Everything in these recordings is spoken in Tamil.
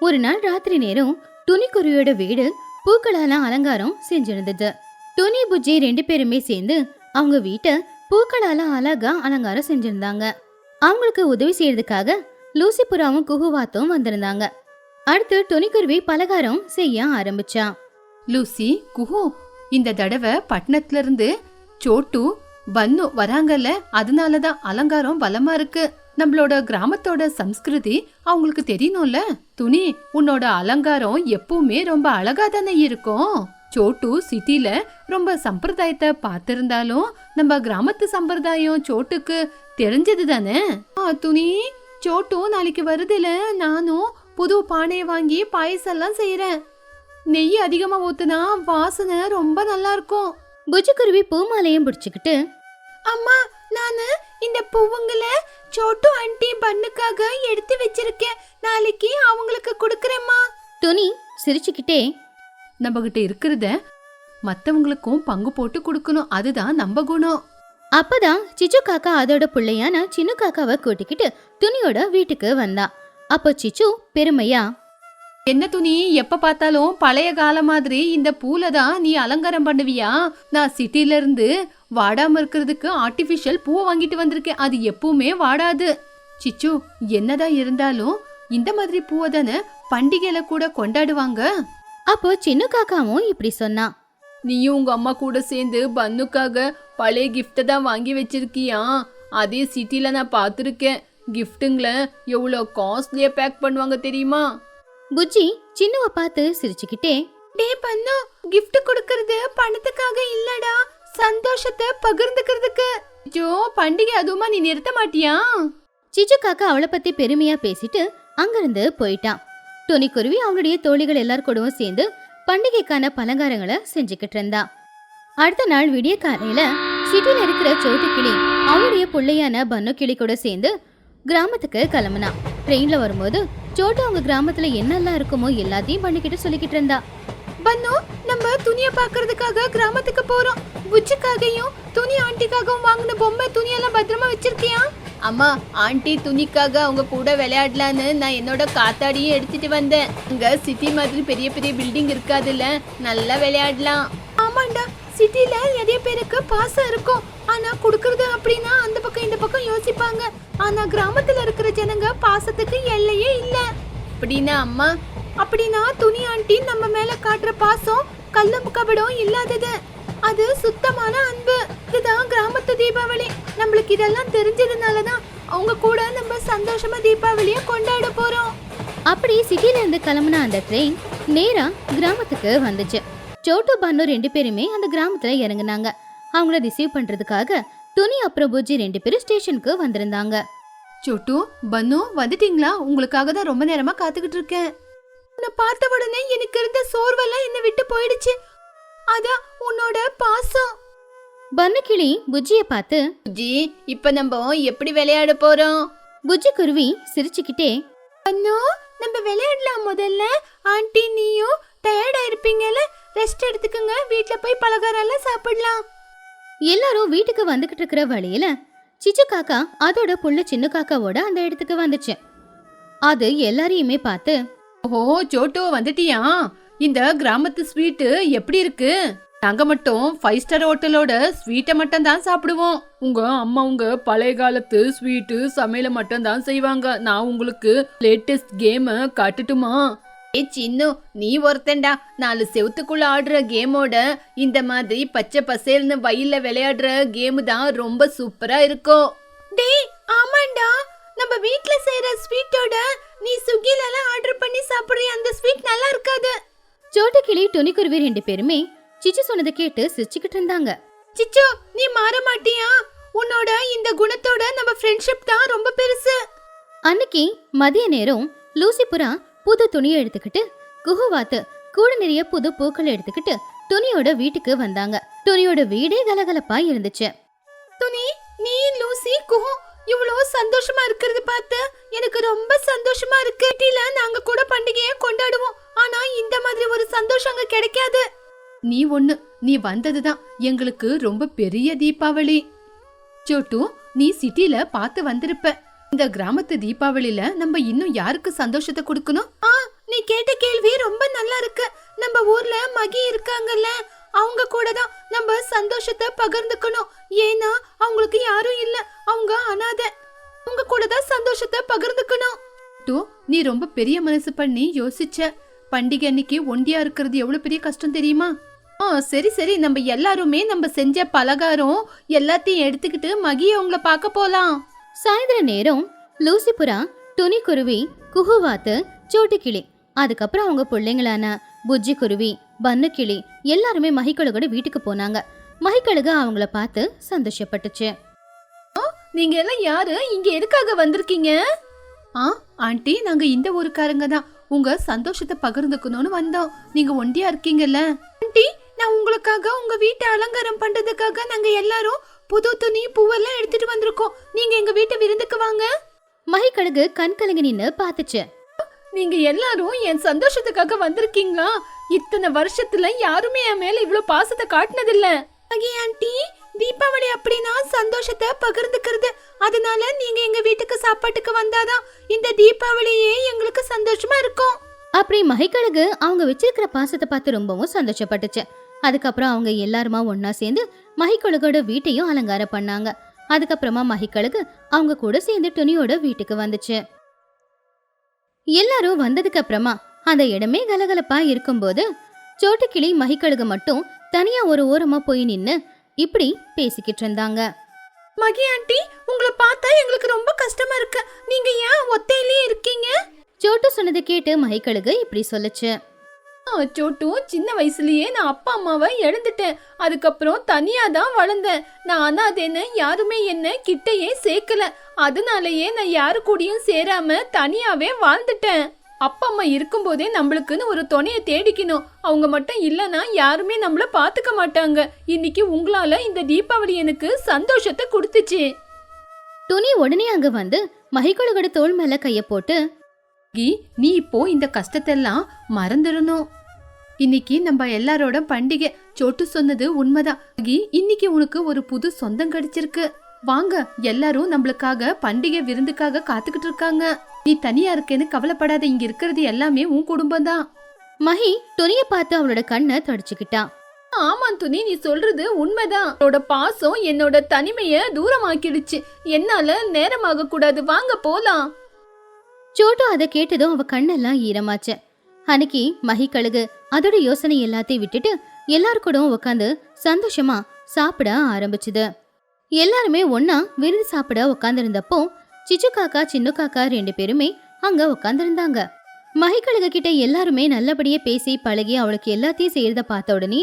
ஒரு நாள் ராத்திரி நேரம் துணிக்குருவியோட வீடு பூக்களால அலங்காரம் செஞ்சிருந்தது. துணி புஜ்ஜி ரெண்டு பேருமே சேர்ந்து அவங்க வீட்டை பூக்களால அழகா அலங்காரம் செஞ்சிருந்தாங்க. அவங்களுக்கு உதவி செய்யறதுக்காக லூசி புறாவும் குகுவாத்தும் வந்திருந்தாங்க. அடுத்து துணிக்குருவி பலகாரம் செய்ய ஆரம்பிச்சா. லூசி குஹு இந்த தடவை பட்டணத்துல இருந்து சோட்டு பன்னு வராங்கல்ல அதனாலதான் அலங்காரம் பலமா இருக்கு. நம்மளோட கிராமத்தோட சம்ஸ்கிருதி அவங்களுக்கு தெரியணும்ல. துணி உன்னோட அலங்காரம் எப்பவுமே ரொம்ப அழகா தானே இருக்கும். சோட்டு சிட்டில ரொம்ப சம்பிரதாயத்தை பார்த்திருந்தாலும் நம்ம கிராமத்து சம்பிரதாயம் சோட்டுக்கு தெரிஞ்சது தானே? துணி சோட்டு நாளைக்கு வருதுல. நானும் புது பானையை வாங்கி பாயசம் எல்லாம் செய்யறேன் நெய் அதிகமா ஊத்துனா வாசனை ரொம்ப நல்லா இருக்கும். புஜ்ஜிக்குருவி பூமாலையும் பிடிச்சுக்கிட்டு அம்மா நானு இந்த பூவுங்கள சோட்டு ஆண்டி பண்ணுக்காக எடுத்து வச்சிருக்கேன். நாளைக்கு அவங்களுக்கு கொடுக்கறேம்மா. துணி சிரிச்சுக்கிட்டே. நம்ம கிட்ட இருக்கிறத மத்தவங்களுக்கும் பங்கு போட்டு கொடுக்கணும். அதுதான் நம்ம குணம். அப்பதான் சிச்சு காக்கா அதோட பிள்ளையான சின்ன காக்காவை கூட்டிக்கிட்டு துணியோட வீட்டுக்கு வந்தா. அப்போ சிச்சு பெருமையா என்ன துணி எப்ப பார்த்தாலும் பழைய காலம் மாதிரி இந்த பூல தான் நீ அலங்காரம் பண்ணுவியா? நான் சிட்டில இருந்து வாடாம இருக்கிறதுக்கு ஆர்டிபிஷியல் பூவை வாங்கிட்டு வந்திருக்கேன். அது எப்பவுமே வாடாது. சிச்சு என்னதான் இருந்தாலும் இந்த மாதிரி பூவை தானே பண்டிகையில கூட கொண்டாடுவாங்க. அப்போ சின்ன காக்காவும் இப்படி சொன்னா. நீயும் உங்க அம்மா கூட சேர்ந்து பன்னுக்காக பழைய கிஃப்ட்டை தான் வாங்கி வச்சிருக்கியா? அதே சிட்டில நான் பார்த்துருக்கேன். கிஃப்ட்டுங்களை எவ்வளோ காஸ்ட்லியா பேக் பண்ணுவாங்க தெரியுமா? புஜ்ஜி சின்னவ பார்த்து சிரிச்சுக்கிட்டே டே பண்ணு கிஃப்ட் கொடுக்கறது பணத்துக்காக இல்லடா. சந்தோஷத்தை பகிர்ந்துக்கிறதுக்கு. ஜோ பண்டிகை அதுவுமா நீ நிறுத்த மாட்டியா? சிச்சு காக்கா அவளை பத்தி பெருமையா பேசிட்டு அங்கிருந்து போயிட்டான். துணிக்குருவி அவனுடைய தோழிகள் எல்லார் கூடவும் சேர்ந்து பண்டிகைக்கான பலகாரங்களை செஞ்சுக்கிட்டு இருந்தா. அடுத்த நாள் விடிய காலையில சிட்டில இருக்கிற சோட்டு கிளி அவளுடைய புள்ளையான பன்னு கிளி கூட சேர்ந்து கிராமத்துக்கு கிளம்புனா. ட்ரெயின்ல வரும்போது சோட்டு அவங்க கிராமத்துல என்னெல்லாம் இருக்குமோ எல்லாத்தையும் பண்ணிக்கிட்டு சொல்லிக்கிட்டு இருந்தா. பன்னு நம்ம துணியை பார்க்கறதுக்காக கிராமத்துக்கு போறோம். புச்சுக்காகவும் துணி ஆண்டிக்காகவும் வாங்கின பொம்மை துணியெல்லாம் பத்திரமா வச்சிருக்கியா? அம்மா ஆண்டி துணிக்காக அவங்க கூட விளையாடலான்னு நான் என்னோட காத்தாடியும் எடுத்துட்டு வந்தேன். இங்க சிட்டி மாதிரி பெரிய பெரிய பில்டிங் இருக்காதுல்ல நல்லா விளையாடலாம். ஆமாண்டா சிட்டில நிறைய பேருக்கு பாசம் இருக்கும். ஆனா குடுக்கறது அப்படின்னா அந்த பக்கம் இந்த பக்கம் யோசிப்பாங்க. ஆனா கிராமத்துல இருக்கிற ஜனங்க பாசத்துக்கு எல்லையே இல்ல. அப்படின்னா அம்மா? அப்படின்னா துணி ஆண்டி நம்ம மேல காட்டுற பாசம் கள்ளம் கபடம் இல்லாதது. அது சுத்தமான அன்பு. இதுதான் கிராமத்து தீபாவளி. நம்மளுக்கு இதெல்லாம் தெரிஞ்சதுனால தான் அவங்க கூட நம்ம சந்தோஷமா தீபாவளியை கொண்டாட போறோம். அப்படி சிட்டில இருந்து கிளம்புன அந்த ட்ரெயின் நேரா கிராமத்துக்கு வந்துச்சு. சோட்டு பன்னு ரெண்டு பேருமே அந்த கிராமத்துல இறங்குனாங்க. அவங்கள ரிசீவ் பண்றதுக்காக துணி அப்புறம் பூஜி ரெண்டு பேரும் ஸ்டேஷனுக்கு வந்திருந்தாங்க. சொட்டு பன்னு வந்துட்டீங்களா? உங்களுக்காக தான் ரொம்ப நேரமா காத்துக்கிட்டு இருக்கேன். உன்னை பார்த்த உடனே எனக்கு இருந்த சோர்வெல்லாம் என்னை விட்டு போயிடுச்சு. அதான் உன்னோட பாசம். பன்னு கிளி புஜ்ஜிய பார்த்து ஜி இப்ப நம்ம எப்படி விளையாட போறோம்? புஜ்ஜி குருவி சிரிச்சுக்கிட்டே அண்ணா நம்ம விளையாடலாம் முதல்ல. ஆண்டி நீயும் டயர்டா இருப்பீங்கல்ல ரெஸ்ட் எடுத்துக்கங்க. வீட்ல போய் பலகாரம் எல்லாம் சாப்பிடலாம். எல்லாரும் வீட்டுக்கு வந்துகிட்டு இருக்கிற வழியில சிச்சு காக்கா அதோட புள்ள சின்ன காக்காவோட அந்த இடத்துக்கு வந்துச்சு. அது எல்லாரையுமே பார்த்து ஓ ஜோட்டோ வந்துட்டியா? இந்த கிராமத்து ஸ்வீட்டு எப்படி இருக்கு? நாங்க மட்டும் ஃபைவ் ஸ்டார் ஹோட்டலோட ஸ்வீட்டை மட்டும் தான் சாப்பிடுவோம். உங்க அம்மா உங்க பழைய காலத்து ஸ்வீட்டு சமையல மட்டும் தான் செய்வாங்க. நான் உங்களுக்கு லேட்டஸ்ட் கேமை காட்டுட்டுமா? ஏ சின்னு நீ ஒருத்தன்டா. நாலு செவுத்துக்குள்ள ஆடுற கேமோட இந்த மாதிரி பச்சை பசேல்னு வயல்ல விளையாடுற கேம் தான் ரொம்ப சூப்பரா இருக்கும் டேய் ஆமாண்டா. நம்ம வீட்ல செய்யற ஸ்வீட்டோட நீ ஸ்விக்கில எல்லாம் ஆர்டர் பண்ணி சாப்பிடுற அந்த ஸ்வீட் நல்லா இருக்காது சோட்டு கிளி துணிக்குருவி ரெண்டு பேருமே சிச்சு சொன்னதை கேட்டு சிரிச்சுக்கிட்டு இருந்தாங்க. சிச்சோ நீ மாற மாட்டியா? உன்னோட இந்த குணத்தோட நம்ம ஃப்ரெண்ட்ஷிப் தான் ரொம்ப பெருசு. அன்னைக்கு மதிய நேரம் லூசி புறா புது துணியை எடுத்துக்கிட்டு குஹுவாத்து கூட நிறைய புது பூக்களை எடுத்துக்கிட்டு துணியோட வீட்டுக்கு வந்தாங்க. துணியோட வீடே கலகலப்பா இருந்துச்சு. துணி நீ லூசி குஹு இவ்வளோ சந்தோஷமா இருக்கிறது பார்த்து எனக்கு ரொம்ப சந்தோஷமா இருக்கு. சிட்டில நாங்க கூட பண்டிகையை கொண்டாடுவோம். ஆனா இந்த மாதிரி ஒரு சந்தோஷம் அங்க கிடைக்காது. நீ ஒண்ணு நீ வந்ததுதான் எங்களுக்கு ரொம்ப பெரிய தீபாவளி. சோட்டு நீ சிட்டில பார்த்து வந்திருப்ப. இந்த கிராமத்து தீபாவளியில நம்ம இன்னும் யாருக்கு சந்தோஷத்தை கொடுக்கணும்? ஆ நீ கேட்ட கேள்வி ரொம்ப நல்லா இருக்கு. நம்ம ஊர்ல மகி இருக்காங்கல்ல அவங்க கூட தான் நம்ம சந்தோஷத்தை பகிர்ந்துக்கணும். ஏன்னா அவங்களுக்கு யாரும் இல்ல அவங்க அனாதை. உங்க கூட தான் சந்தோஷத்தை பகிர்ந்துக்கணும். டூ நீ ரொம்ப பெரிய மனசு பண்ணி யோசிச்ச. பண்டிகை அன்னைக்கு ஒண்டியா இருக்கிறது எவ்வளவு பெரிய கஷ்டம் தெரியுமா? ஆ சரி சரி நம்ம எல்லாருமே நம்ம செஞ்ச பலகாரம் எல்லாத்தையும் எடுத்துக்கிட்டு மகி அவங்கள பார்க்க போலாம். சாயந்தர நேரம் லூசிபுரா துணி குருவி குஹுவாத்து சோட்டுக்கிளி அதுக்கப்புறம் அவங்க பிள்ளைங்களான புஜ்ஜி குருவி பன்னுக்கிளி எல்லாருமே மகிக்கழுகோட வீட்டுக்கு போனாங்க. மகிக்கழுகு அவங்கள பார்த்து சந்தோஷப்பட்டுச்சு. நீங்க எல்லாம் யாரு? இங்க எதுக்காக வந்திருக்கீங்க? ஆ ஆண்டி நாங்க இந்த ஊருக்காரங்க தான். உங்க சந்தோஷத்தை பகிர்ந்துக்கணும்னு வந்தோம். நீங்க ஒண்டியா இருக்கீங்கல்ல? ஆண்டி நான் உங்களுக்காக உங்க வீட்டை அலங்காரம் பண்றதுக்காக நாங்க எல்லாரும் புது துணி பூவெல்லாம் எடுத்துட்டு வந்திருக்கோம். நீங்க எங்க வீட்டு விருந்துக்கு வாங்க. மகிக்கழுகு கண் கலங்கி நின்னு பார்த்துச்சு. நீங்க எல்லாரும் என் சந்தோஷத்துக்காக வந்திருக்கீங்களா? இத்தனை வருஷத்துல யாருமே என் மேல இவ்ளோ பாசத்தை காட்டினதில்ல. அகி ஆண்டி தீபாவளி அப்படின்னா சந்தோஷத்தை பகிர்ந்துக்கிறது. அதனால நீங்க எங்க வீட்டுக்கு சாப்பாட்டுக்கு வந்தாதான் இந்த தீபாவளியே எங்களுக்கு சந்தோஷமா இருக்கும். அப்படி மகிக்கழுகு அவங்க வச்சிருக்கிற பாசத்தை பார்த்து ரொம்பவும் சந்தோஷப்பட்டுச்சு. அதுக்கப்புறம் அவங்க எல்லாருமா ஒண்ணா சேர்ந்து மகிக்கழுகோட வீட்டையும் அலங்காரம் பண்ணாங்க. அதுக்கப்புறமா மகிக்கழுகு அவங்க கூட சேர்ந்து துணியோட வீட்டுக்கு வந்துச்சு. எல்லாரும் வந்ததுக்கு அப்புறமா அந்த இடமே கலகலப்பா இருக்கும்போது சோட்டுக்கிளி மகிக்கழுகு மட்டும் தனியா ஒரு ஓரமா போய் நின்னு இப்படி பேசிக்கிட்டு இருந்தாங்க. மகி ஆண்டி உங்களை பார்த்தா எங்களுக்கு ரொம்ப கஷ்டமா இருக்கு. நீங்க ஏன் ஒத்தையிலே இருக்கீங்க? சோட்டு சொன்னதை கேட்டு மகிக்கழுகு இப்படி சொல்லுச்சு. ஆ, சோட்டு சின்ன வயசுலயே நான் அப்பா அம்மாவை இழந்துட்டேன். அதுக்கப்புறம் தனியா தான் வளர்ந்தேன். நான் அனாதைன்னு யாருமே என்ன கிட்டயே சேர்க்கல. அதனாலயே நான் யாரு கூடயும் சேராம தனியாவே வாழ்ந்துட்டேன். அப்பா அம்மா இருக்கும்போதே நம்மளுக்குன்னு ஒரு துணையை தேடிக்கணும். அவங்க மட்டும் இல்லைன்னா யாருமே நம்மள பாத்துக்க மாட்டாங்க. இன்னைக்கு உங்களால இந்த தீபாவளி எனக்கு சந்தோஷத்தை கொடுத்துச்சு. துணி உடனே அங்க வந்து மகிக்கழுகோட தோள் மேல கைய போட்டு நீ இப்போ இந்த கஷ்டத்தெல்லாம் மறந்துடணும். இன்னைக்கு நம்ம எல்லாரோட பண்டிகை. சோட்டு சொன்னது உண்மைதான். இன்னைக்கு உனக்கு ஒரு புது சொந்தம் கிடைச்சிருக்கு. வாங்க எல்லாரும் நம்மளுக்காக பண்டிகை விருந்துக்காக காத்துக்கிட்டு இருக்காங்க. நீ தனியா இருக்கேன்னு கவலைப்படாத இங்க இருக்கிறது எல்லாமே உன் குடும்பம் தான் மகி துணிய பார்த்து அவளோட கண்ணை தொடச்சுக்கிட்டான் ஆமா துணி நீ சொல்றது உண்மைதான். என்னோட பாசம் என்னோட தனிமைய தூரமாக்கிடுச்சு. என்னால நேரமாக கூடாது. வாங்க போலாம். சோட்டு அதை கேட்டதும் அவ கண்ணெல்லாம் ஈரமாச்சு. அன்னைக்கு மகி கழுகு அதோட யோசனை எல்லாத்தையும் விட்டுட்டு எல்லாரு கூடவும் உட்காந்து சந்தோஷமா சாப்பிட ஆரம்பிச்சுது. எல்லாருமே ஒன்னா விருந்து சாப்பிட உட்காந்துருந்தப்போ சிச்சு காக்கா சின்ன காக்கா ரெண்டு பேருமே அங்க உட்காந்துருந்தாங்க மகிக்கழுகு கிட்ட எல்லாருமே நல்லபடியா பேசி பழகி அவளுக்கு எல்லாத்தையும் செய்யறத பார்த்த உடனே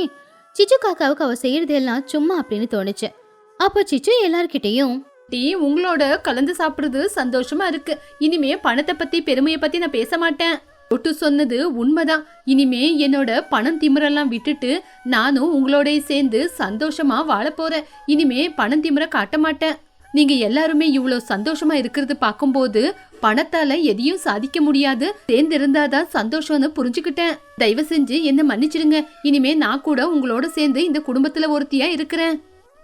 சிச்சு காக்காவுக்கு அவ செய்யறதெல்லாம் சும்மா அப்படின்னு தோணுச்சு. அப்போ சிச்சு எல்லார்கிட்டயும் டீ உங்களோட கலந்து சாப்பிடுறது சந்தோஷமா இருக்கு. இனிமே பணத்தை பத்தி பெருமையை பத்தி நான் பேச மாட்டேன். ஒட்டு சொன்னது உண்மைதான். இனிமே என்னோட பணம் திமிரெல்லாம் விட்டுட்டு நானும் உங்களோடய சேர்ந்து சந்தோஷமா வாழ போறேன். இனிமே பணம் திமிர காட்ட மாட்டேன். நீங்க எல்லாருமே இவ்வளோ சந்தோஷமா இருக்கிறது பார்க்கும்போது பணத்தால எதையும் சாதிக்க முடியாது. சேர்ந்து இருந்தாதான் சந்தோஷம்னு புரிஞ்சுக்கிட்டேன். தயவு செஞ்சு என்ன மன்னிச்சிடுங்க. இனிமே நான் கூட உங்களோட சேர்ந்து இந்த குடும்பத்துல ஒருத்தியா இருக்கிறேன்.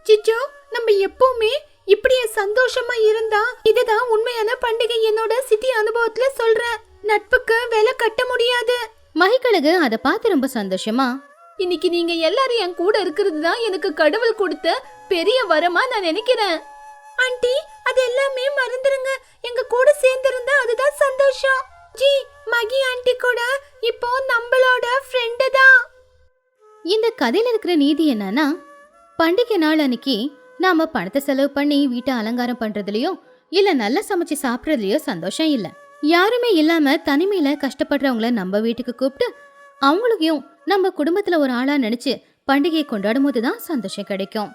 சிச்சோ நம்ம எப்பவுமே இப்படியே சந்தோஷமா இருந்தா இதுதான் உண்மையான பண்டிகை என்னோட சிட்டி அனுபவத்துல சொல்றேன். நட்புக்கு விலை கட்ட முடியாது. மகிக்கழுகு அதை பார்த்து ரொம்ப சந்தோஷமா? இன்னைக்கு நீங்க எல்லாரும் என் கூட இருக்கிறது தான் எனக்கு கடவுள் கொடுத்த பெரிய வரமா நான் நினைக்கிறேன். ஆண்டி அது எல்லாமே மறந்துருங்க. எங்க கூட சேர்ந்திருந்தா அதுதான் சந்தோஷம். ஜி மகி ஆண்டி கூட இப்போ நம்மளோட ஃப்ரெண்டு தான். இந்த கதையில இருக்கிற நீதி என்னன்னா பண்டிகை நாள் அன்னைக்கு நாம பணத்தை செலவு பண்ணி வீட்டை அலங்காரம் பண்றதுலயோ இல்ல நல்லா சமைச்சு சாப்பிட்றதுலயோ சந்தோஷம் இல்ல. யாருமே இல்லாம தனிமையில கஷ்டப்படுறவங்கள நம்ம வீட்டுக்கு கூப்பிட்டு அவங்களையும் நம்ம குடும்பத்துல ஒரு ஆளா நினைச்சு பண்டிகையை கொண்டாடும் போதுதான் சந்தோஷம் கிடைக்கும்.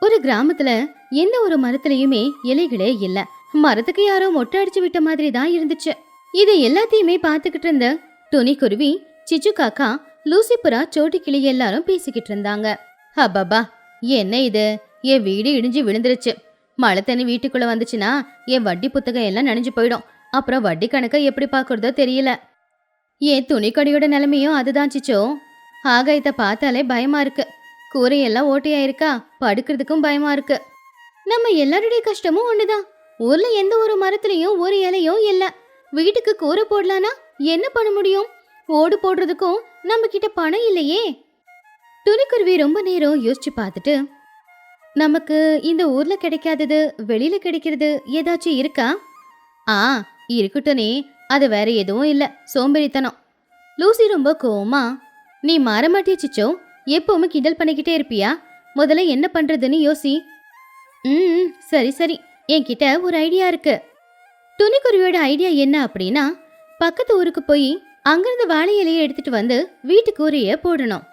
ஒரு கிராமத்துல எந்த ஒரு மரத்துலயுமே இலைகளே இல்ல. மரத்துக்கு யாரோ மொட்டை அடிச்சு விட்ட மாதிரி தான் இருந்துச்சு. இது எல்லாத்தையுமே பார்த்துக்கிட்டு இருந்த துணி குருவி சிச்சு காக்கா லூசிபுரா சோட்டி கிளி எல்லாரும் பேசிக்கிட்டு இருந்தாங்க. அப்பப்பா என்ன இது? என் வீடு இடிஞ்சு விழுந்துருச்சு. மழை தண்ணி வீட்டுக்குள்ளே வந்துச்சுன்னா என் வட்டி புத்தகம் எல்லாம் நனைஞ்சு போயிடும். அப்புறம் வட்டி கணக்கை எப்படி பார்க்குறதோ தெரியல. என் துணிக்கடையோட நிலைமையும் அதுதான் சிச்சோ. ஆகாயத்தை பார்த்தாலே பயமா இருக்கு. கூரையெல்லாம் ஓட்டையா இருக்கா படுக்கிறதுக்கும் பயமா இருக்கு. நம்ம எல்லாருடைய கஷ்டமும் ஒண்ணுதான். ஊர்ல எந்த ஒரு மரத்துலயும் ஒரு இலையும் இல்ல. வீட்டுக்கு கூரை போடலானா என்ன பண்ண முடியும்? ஓடு போடுறதுக்கும் நம்ம கிட்ட பணம் இல்லையே. துணிக்குருவி ரொம்ப நேரம் யோசிச்சு பார்த்துட்டு நமக்கு இந்த ஊர்ல கிடைக்காதது வெளியில கிடைக்கிறது ஏதாச்சும் இருக்கா? ஆ இருக்கட்டும்னே. அது வேற எதுவும் இல்ல. சோம்பேறித்தனம். லூசி ரொம்ப கோவமா நீ மாற மாட்டிய சிச்சோ. எப்பவுமே கிண்டல் பண்ணிக்கிட்டே இருப்பியா? முதல்ல என்ன பண்றதுன்னு யோசி. ம் சரி சரி. என்கிட்ட ஒரு ஐடியா இருக்கு. துணிக்குருவியோட ஐடியா என்ன அப்படின்னா பக்கத்து ஊருக்கு போய் அங்கிருந்து வாழை இலையை எடுத்துட்டு வந்து வீட்டுக்கு உரிய போடணும்.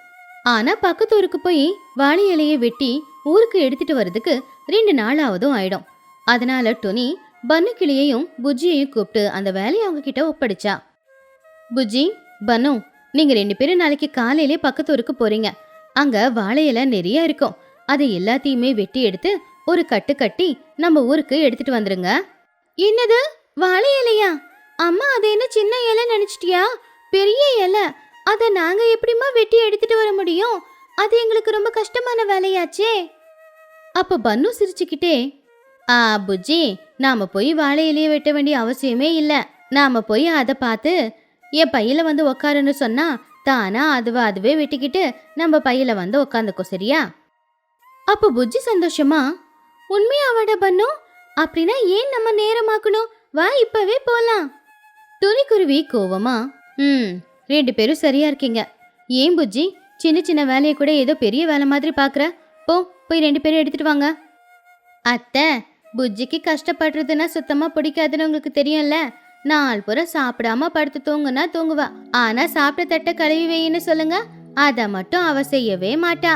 ஆனா பக்கத்து ஊருக்கு போய் வாழை இலையை வெட்டி ஊருக்கு எடுத்துட்டு வர்றதுக்கு ரெண்டு நாளாவதும் ஆயிடும். அதனால டொனி பன்னு கிளியையும் புஜ்ஜியையும் கூப்பிட்டு அந்த வேலையை அவங்க கிட்ட ஒப்படைச்சா. புஜ்ஜி பன்னு நீங்க ரெண்டு பேரும் நாளைக்கு காலையிலே பக்கத்து ஊருக்கு போறீங்க. அங்க வாழை நிறைய இருக்கும். அதை எல்லாத்தையுமே வெட்டி எடுத்து ஒரு கட்டு கட்டி நம்ம ஊருக்கு எடுத்துட்டு வந்துருங்க. என்னது? வாழை இலையா? அம்மா அது என்ன சின்ன இலை நினைச்சிட்டியா? பெரிய இலை. அதை நாங்க எப்படிம்மா வெட்டி எடுத்துட்டு வர முடியும்? அது எங்களுக்கு ரொம்ப கஷ்டமான வேலையாச்சே. அப்ப பன்னு சிரிச்சுக்கிட்டே ஆ புஜ்ஜி நாம போய் வாழை வெட்ட வேண்டிய அவசியமே இல்லை. நாம போய் அதை பார்த்து என் பையில வந்து உக்காருன்னு சொன்னா தானா அதுவா அதுவே வெட்டிக்கிட்டு நம்ம பையில வந்து உக்காந்துக்கோ சரியா? அப்போ புஜ்ஜி சந்தோஷமா உண்மையாவாட பண்ணு அப்படின்னா ஏன் நம்ம நேரமாக்கணும்? வா இப்பவே போலாம். துணிக்குருவி கோவமா ம் ரெண்டு பேரும் சரியா இருக்கீங்க. ஏன் புஜ்ஜி சின்ன சின்ன வேலையை கூட ஏதோ பெரிய வேலை மாதிரி பார்க்குற. போ போய் ரெண்டு பேரும் எடுத்துட்டு வாங்க. அத்தை புஜ்ஜிக்கு கஷ்டப்படுறதுன்னா சுத்தமாக பிடிக்காதுன்னு உங்களுக்கு தெரியும்ல. நாள் பூரா சாப்பிடாம படுத்து தூங்குனா தூங்குவா. ஆனா சாப்பிட்ட தட்டை கழுவி வைன்னு சொல்லுங்க. அதை மட்டும் அவ செய்யவே மாட்டா.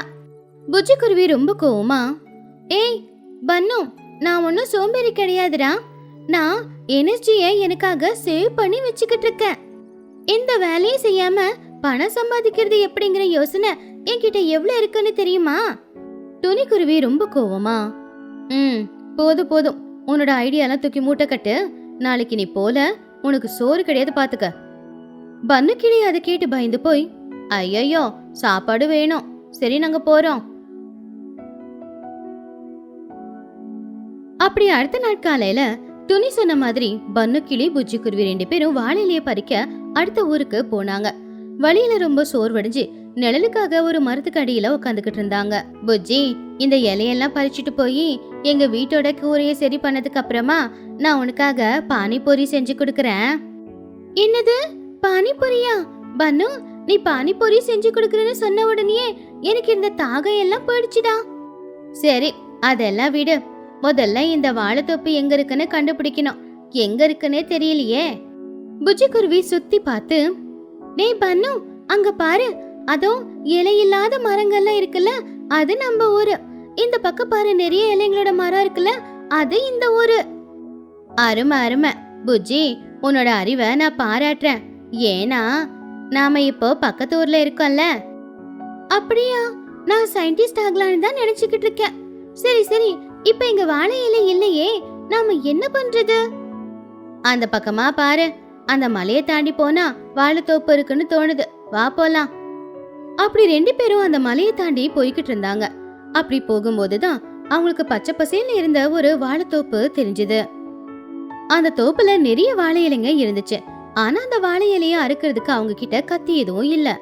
புஜ்ஜி குருவி ரொம்ப கோவமா ஏய் பன்னு நான் ஒன்றும் சோம்பேறி கிடையாதுடா. நான் எனர்ஜியை எனக்காக சேவ் பண்ணி வச்சுக்கிட்டு இருக்கேன். இந்த வேலையை செய்யாம பணம் சம்பாதிக்கிறது எப்படிங்கிற யோசனை என்கிட்ட எவ்வளவு இருக்குன்னு தெரியுமா? துணிக்குருவி ரொம்ப கோவமா ம் போதும் போதும். உன்னோட ஐடியாலாம் தூக்கி மூட்டை கட்டு. நாளைக்கு நீ போல உனக்கு சோறு கிடையாது பாத்துக்க. பன்னு கிளி அதை கேட்டு பயந்து போய் ஐயையோ சாப்பாடு வேணும். சரி நாங்க போறோம். அப்படி அடுத்த நாள் காலையில துணி சொன்ன மாதிரி பன்னு கிளி புஜ்ஜி குருவி ரெண்டு பேரும் வாழையிலேயே பறிக்க அடுத்த ஊருக்கு போனாங்க. வழியில ரொம்ப சோர்வடைஞ்சு நிழலுக்காக ஒரு மரத்துக்கு அடியில உட்காந்துக்கிட்டு இருந்தாங்க. புஜ்ஜி இந்த இலையெல்லாம் பறிச்சுட்டு போய் எங்க வீட்டோட கூரையை சரி பண்ணதுக்கு அப்புறமா நான் உனக்காக பானிபூரி செஞ்சு கொடுக்கறேன். என்னது? பானிபூரியா? பன்னு நீ பானிபூரி செஞ்சு கொடுக்கறேன்னு சொன்ன உடனே எனக்கு இந்த தாகம் எல்லாம் போயிடுச்சுடா. சரி அதெல்லாம் விடு. முதல்ல இந்த வாழைத்தோப்பு எங்க இருக்குன்னு கண்டுபிடிக்கணும். எங்க இருக்குன்னே தெரியலையே. புஜ்ஜி குருவி சுத்தி பார்த்து டேய் பண்ணு அங்க பாரு. அதோ இலையில்லாத மரங்கள்லாம் இருக்குல்ல? அது நம்ம ஊரு. இந்த பக்கம் பாரு நிறைய இலைங்களோட மரம் இருக்குல்ல? அது இந்த ஊரு. அருமை அருமை. புஜ்ஜி உன்னோட அறிவை நான் பாராட்டுறேன். ஏன்னா நாம இப்போ பக்கத்து ஊர்ல இருக்கோம்ல? அப்படியா? நான் சயின்டிஸ்ட் ஆகலான்னு தான் நினைச்சுக்கிட்டு இருக்கேன். சரி சரி. இப்போ இங்க வாழை இலை இல்லையே. நாம என்ன பண்றது? அந்த பக்கமா பாரு. அந்த மலையை தாண்டி போனா வாழைத்தோப்பு இருக்குன்னு தோணுது. வா போலாம். அப்படி ரெண்டு பேரும் அந்த மலையை தாண்டி போய்கிட்டு இருந்தாங்க. அப்படி போகும்போது தான் அவங்களுக்கு பச்சை பசேல்னு இருந்த ஒரு வாழைத்தோப்பு தெரிஞ்சது. அந்த தோப்புல நிறைய வாழை இலைங்க இருந்துச்சு. ஆனா அந்த வாழை இலைய அறுக்கிறதுக்கு அவங்க கிட்ட கத்தி எதுவும் இல்ல.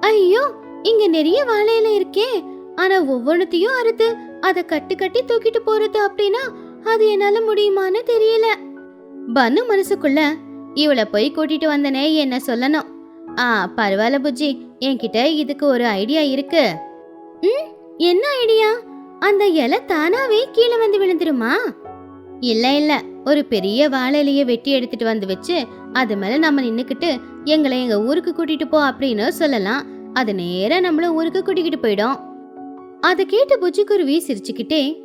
ஐயோ இங்க நிறைய வாழை இலை இருக்கே. ஆனா ஒவ்வொன்றத்தையும் அறுத்து அதை கட்டு கட்டி தூக்கிட்டு போறது அப்படின்னா அது என்னால முடியுமான்னு தெரியல. பன்னு மனசுக்குள்ள இவளை போய் கூட்டிட்டு வந்தனே என்ன சொல்லணும்? ஆ பரவாயில்ல புஜ்ஜி. என்கிட்ட இதுக்கு ஒரு ஐடியா இருக்கு. ம் என்ன ஐடியா? அந்த இலை தானாவே கீழே வந்து விழுந்துருமா? இல்ல இல்ல. ஒரு பெரிய வாழை வெட்டி எடுத்துட்டு வந்து வச்சு அது மேல நம்ம நின்னுக்கிட்டு எங்களை எங்க ஊருக்கு கூட்டிட்டு போ அப்படின்னு சொல்லலாம். அது நேரா நம்மள ஊருக்கு கூட்டிக்கிட்டு போயிடும். அதை கேட்டு புஜ்ஜி குருவி சிரிச்சுக்கிட்டே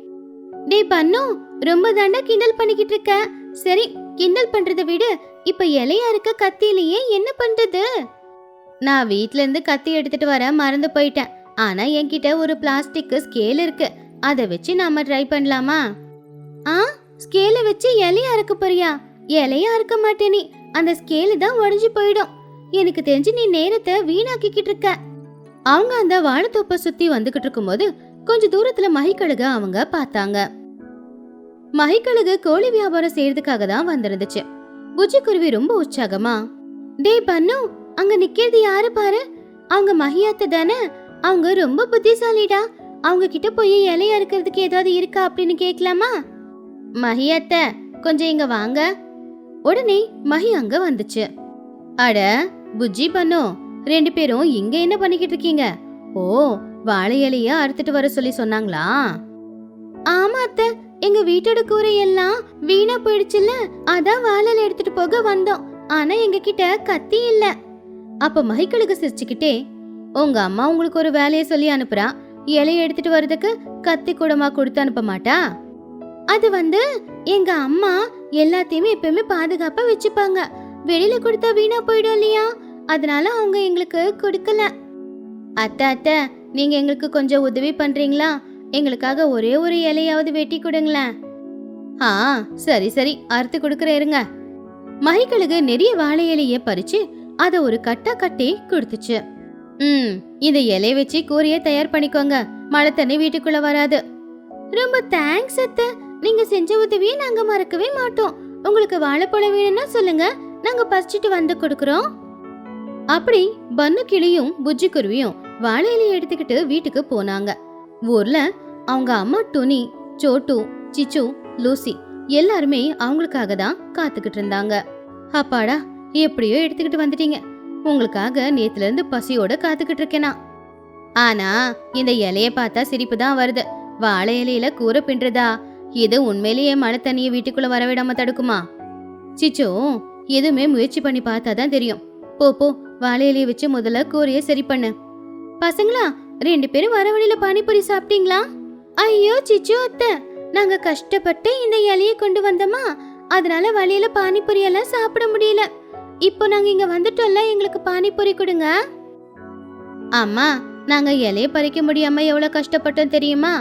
டேய் பண்ணு ரொம்ப தாண்டா கிண்டல் பண்ணிக்கிட்டு இருக்க. சரி கிண்டல் பண்றதை விட. இப்ப இலையா இருக்க கத்தியிலேயே என்ன பண்றது? நான் வீட்ல இருந்து கத்தி எடுத்துட்டு வர மறந்து போயிட்டேன். ஆனா என்கிட்ட ஒரு பிளாஸ்டிக் ஸ்கேல் இருக்கு. அதை வச்சு நாம ட்ரை பண்ணலாமா? ஆ? ஸ்கேலை வச்சு இலையா இருக்க போறியா? இலையா அறுக்க மாட்டே நீ. அந்த ஸ்கேலு தான் உடஞ்சு போயிடும். எனக்கு தெரிஞ்சு நீ நேரத்தை வீணாக்கிக்கிட்டு இருக்க. அவங்க அந்த வாழைத்தோப்பை சுத்தி வந்துகிட்டு இருக்கும்போது கொஞ்ச தூரத்துல மகிக்கழுக அவங்க பார்த்தாங்க. மகிக்கழுகு கோழி வியாபாரம் செய்யறதுக்காக தான் வந்திருந்துச்சு. புஜ்ஜி குருவி ரொம்ப உற்சாகமா டேய் பண்ணு அங்க நிக்கிறது யாரு பாரு? அவங்க மகியாத்த தானே? அவங்க ரொம்ப புத்திசாலிடா. அவங்க கிட்ட போய் இலையா இருக்கிறதுக்கு ஏதாவது இருக்கா அப்படின்னு கேட்கலாமா மகியாத்த கொஞ்சம் இங்க வாங்க. உடனே மகி அங்க வந்துச்சு. அட புஜ்ஜி பண்ணு ரெண்டு பேரும் இங்க என்ன பண்ணிக்கிட்டு இருக்கீங்க? ஓ வாழை இலைய அறுத்துட்டு வர சொல்லி சொன்னாங்களா? ஆமா அத்தை எங்க வீட்டோட கூரை எல்லாம் வீணா போயிடுச்சுல்ல? அதான் வாழல எடுத்துட்டு போக வந்தோம். ஆனா எங்க கிட்ட கத்தி இல்ல. அப்ப மகிக்களுக்கு சிரிச்சுக்கிட்டே உங்க அம்மா உங்களுக்கு ஒரு வேலையை சொல்லி அனுப்புறா. இலைய எடுத்துட்டு வர்றதுக்கு கத்தி கூடமா கொடுத்து அனுப்ப மாட்டா? அது வந்து எங்க அம்மா எல்லாத்தையுமே எப்பயுமே பாதுகாப்பா வச்சுப்பாங்க. வெளியில கொடுத்தா வீணா போயிடும் இல்லையா? அதனால அவங்க எங்களுக்கு கொடுக்கல. அத்தை அத்தை நீங்க எங்களுக்கு கொஞ்சம் உதவி பண்றீங்களா? எங்களுக்காக ஒரே ஒரு இலையாவது வெட்டி கொடுங்களேன். ஆ சரி சரி அறுத்து கொடுக்குற இருங்க. மகிக்கழுகு நிறைய வாழை இலைய பறிச்சு அதை ஒரு கட்டா கட்டி கொடுத்துச்சு. ம் இந்த இலைய வச்சு கூரைய தயார் பண்ணிக்கோங்க. மழை தண்ணி வீட்டுக்குள்ள வராது. ரொம்ப தேங்க்ஸ் அத்தை. நீங்க செஞ்ச உதவியை நாங்க மறக்கவே மாட்டோம். உங்களுக்கு வாழைப்பழம் வேணும்னா சொல்லுங்க. நாங்க பறிச்சிட்டு வந்து கொடுக்குறோம். அப்படி பன்னு கிளியும் புஜ்ஜி குருவியும் வாழை இலையை எடுத்துக்கிட்டு வீட்டுக்கு போனாங்க. ஊர்ல அவங்க அம்மா டொனி சோட்டு சிச்சு லூசி எல்லாருமே அவங்களுக்காக தான் காத்துக்கிட்டு இருந்தாங்க. அப்பாடா எப்படியோ எடுத்துக்கிட்டு வந்துட்டீங்க. உங்களுக்காக நேத்துல இருந்து பசியோட காத்துக்கிட்டு இருக்கேனா ஆனா இந்த இலைய பார்த்தா சிரிப்பு தான் வருது. வாழை இலையில கூரை பின்றதா இது உண்மையிலேயே மழை தண்ணிய வீட்டுக்குள்ள வரவிடாம தடுக்குமா? சிச்சோ எதுவுமே முயற்சி பண்ணி பார்த்தா தான் தெரியும். போ போ வாழை இலையை வச்சு முதல்ல கூரையை சரி பண்ணு. பசங்களா ரெண்டு பேரும் வர வழியில பானிபூரி சாப்பிட்டீங்களா? ஐயோ சிச்சு அத்தை. நாங்க கஷ்டப்பட்டு இந்த இலைய கொண்டு வந்தோமா? அதனால வழியில பானிபூரி எல்லாம் சாப்பிட முடியல. இப்போ நாங்க இங்க வந்துட்டோம்ல எங்களுக்கு பானிபூரி கொடுங்க. அம்மா நாங்க இலைய பறிக்க முடியாம எவ்வளவு கஷ்டப்பட்டோம் தெரியுமா?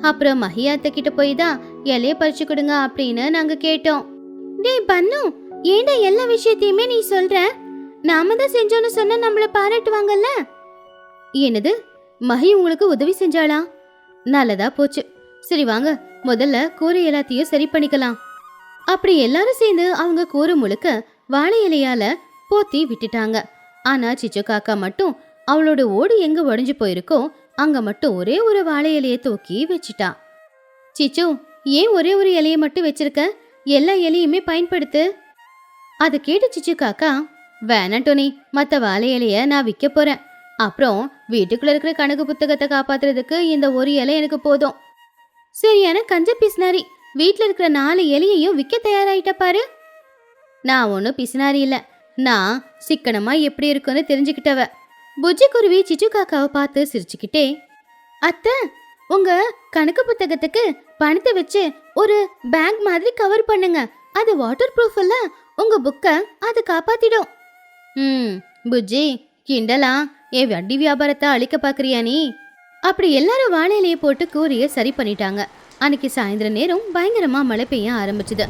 அப்புறம் மஹியாத்த கிட்ட போய் தான் இலைய பறிச்சு கொடுங்க அப்படின்னு நாங்க கேட்டோம். டேய் பண்ணு ஏண்டா எல்லா விஷயத்தையுமே நீ சொல்ற? நாம தான் செஞ்சோன்னு சொன்னா நம்மள பாராட்டுவாங்கல்ல? என்னது? மகி உங்களுக்கு உதவி செஞ்சாளா? நல்லதா போச்சு. சரி வாங்க முதல்ல கூரை எல்லாத்தையும் சரி பண்ணிக்கலாம். அப்படி எல்லாரும் சேர்ந்து அவங்க கூரை முழுக்க வாழை இலையால போத்தி விட்டுட்டாங்க. ஆனா சிச்சு காக்கா மட்டும் அவளோட ஓடு எங்க உடைஞ்சு போயிருக்கோ அங்க மட்டும் ஒரே ஒரு வாழை இலையை தூக்கி வச்சிட்டா. சிச்சு ஏன் ஒரே ஒரு இலையை மட்டும் வச்சிருக்க? எல்லா இலையுமே பயன்படுத்து. அதை கேட்டு சிச்சு காக்கா வேணாம் டோனி வாழை இலைய நான் விற்க போறேன். அப்புறம் வீட்டுக்குள்ள இருக்கிற கணக்கு புத்தகத்தை காப்பாத்துறதுக்கு இந்த ஒரு இலை எனக்கு போதும். சரியான கஞ்ச பிசினாரி. வீட்டில் இருக்கிற நாலு இலையையும் விற்க தயாராயிட்ட பாரு. நான் ஒன்றும் பிசினாரி இல்ல. நான் சிக்கனமா எப்படி இருக்குன்னு தெரிஞ்சுக்கிட்டவ. புஜ்ஜி குருவி சிச்சு காக்காவை பார்த்து சிரிச்சுக்கிட்டே அத்தை உங்க கணக்கு புத்தகத்துக்கு பணத்தை வச்சு ஒரு பேங்க் மாதிரி கவர் பண்ணுங்க. அது வாட்டர் ப்ரூஃப் இல்ல. உங்க புக்கை அது காப்பாத்திடும். ம் புஜ்ஜி கிண்டலா? என் வண்டி வியாபாரத்தை அழிக்க பார்க்குறியா நீ? அப்படி எல்லாரும் வாழை இலையை போட்டு கூரைய சரி பண்ணிட்டாங்க. அன்னைக்கு சாயந்தர நேரம் பயங்கரமா மழை பெய்ய ஆரம்பிச்சுது.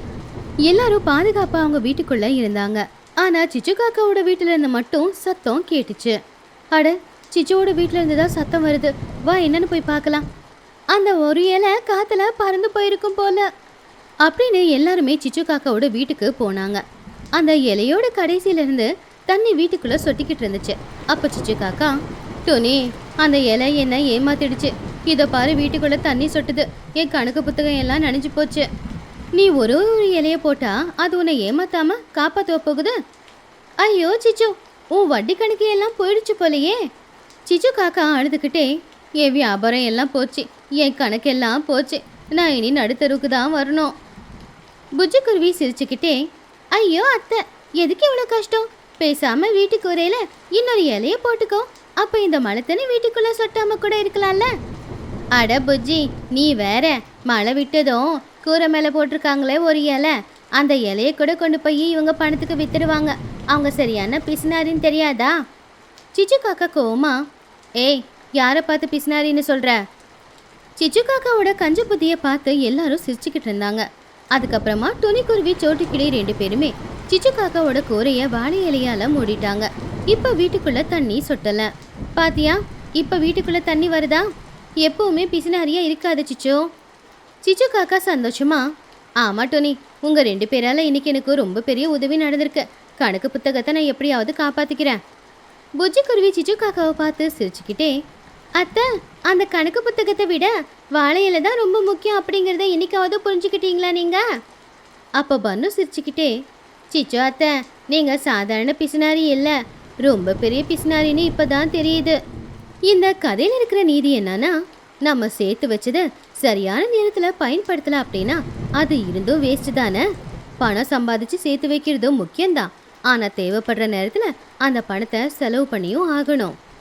எல்லாரும் பாதுகாப்பா அவங்க வீட்டுக்குள்ள இருந்தாங்க. ஆனா சிச்சு காக்காவோட வீட்டுல இருந்து மட்டும் சத்தம் கேட்டுச்சு. அட சிச்சுவோட வீட்டுல இருந்து தான் சத்தம் வருது. வா என்னன்னு போய் பார்க்கலாம். அந்த ஒரு இலை காத்துல பறந்து போயிருக்கும் போல. அப்படின்னு எல்லாருமே சிச்சு காக்காவோட வீட்டுக்கு போனாங்க. அந்த இலையோட கடைசியிலேருந்து தண்ணி வீட்டுக்குள்ளே சொட்டிக்கிட்டு இருந்துச்சு. அப்போ சிச்சு காக்கா டோனி அந்த இலை என்ன ஏமாத்திடுச்சு. இதை பாரு வீட்டுக்குள்ளே தண்ணி சொட்டுது. என் கணக்கு புத்தகம் எல்லாம் நனைஞ்சு போச்சு. நீ ஒரு ஒரு இலையை போட்டால் அது உன்னை ஏமாத்தாம காப்பாற்ற போகுது? ஐயோ சிச்சு உன் வட்டி கணக்கு எல்லாம் போயிடுச்சு போலையே. சிச்சு காக்கா அழுதுகிட்டே என் வியாபாரம் எல்லாம் போச்சு. என் கணக்கெல்லாம் போச்சு. நான் இனி நடுத்தருவுக்கு தான் வரணும். புஜ்ஜிக்குருவி சிரிச்சுக்கிட்டே ஐயோ அத்தை எதுக்கு இவ்வளோ கஷ்டம்? பேசாம வீட்டுக்கு வரையில இன்னொரு இலைய போட்டுக்கோ. அப்ப இந்த மழை தண்ணி வீட்டுக்குள்ள சொட்டாம கூட இருக்கலாம்ல. அட புஜ்ஜி நீ வேற. மழை விட்டதும் கூரை மேலே போட்டிருக்காங்களே ஒரு இலை. அந்த இலைய கூட கொண்டு போய் இவங்க பணத்துக்கு வித்துடுவாங்க. அவங்க சரியான பிசினாரின்னு தெரியாதா? சிச்சு காக்கா கோமா ஏய் யாரை பார்த்து பிசினாரின்னு சொல்ற? சிச்சு காக்காவோட கஞ்ச புத்தியை பார்த்து எல்லாரும் சிரிச்சுக்கிட்டு இருந்தாங்க. அதுக்கப்புறமா துணிக்குருவி சோட்டுக்கிளி ரெண்டு பேருமே சிச்சு காக்காவோட கூரைய வாழை இலையால மூடிட்டாங்க. இப்ப வீட்டுக்குள்ள தண்ணி சொட்டல. பாத்தியா? இப்ப வீட்டுக்குள்ள தண்ணி வருதா? எப்பவுமே பிசினாரியா இருக்காது சிச்சு. சிச்சு காக்கா சந்தோஷமா? ஆமா டோனி. உங்க ரெண்டு பேரால இன்னைக்கு எனக்கு ரொம்ப பெரிய உதவி நடந்திருக்கு. கணக்கு புத்தகத்தை நான் எப்படியாவது காப்பாத்திக்கிறேன். புஜ்ஜி குருவி சிச்சு காக்காவை பார்த்து சிரிச்சுக்கிட்டே அத்தை அந்த கணக்கு புத்தகத்தை விட வாழை இலை தான் ரொம்ப முக்கியம் அப்படிங்கிறத இன்னைக்காவது புரிஞ்சுக்கிட்டீங்களா நீங்க? அப்போ பன்னு சிரிச்சுக்கிட்டே சிச்சு அத்தை நீங்கள் சாதாரண பிசுனாரி இல்லை. ரொம்ப பெரிய பிசுனாரின்னு இப்பதான் தெரியுது. இந்த கதையில் இருக்கிற நீதி என்னன்னா நம்ம சேர்த்து வச்சது சரியான நேரத்தில் பயன்படுத்தலை அப்படின்னா அது இருந்தும் வேஸ்ட் தானே. பணம் சம்பாதிச்சு சேர்த்து வைக்கிறதும் முக்கியம்தான். ஆனால் தேவைப்படுற நேரத்தில் அந்த பணத்தை செலவு பண்ணியும் ஆகணும்.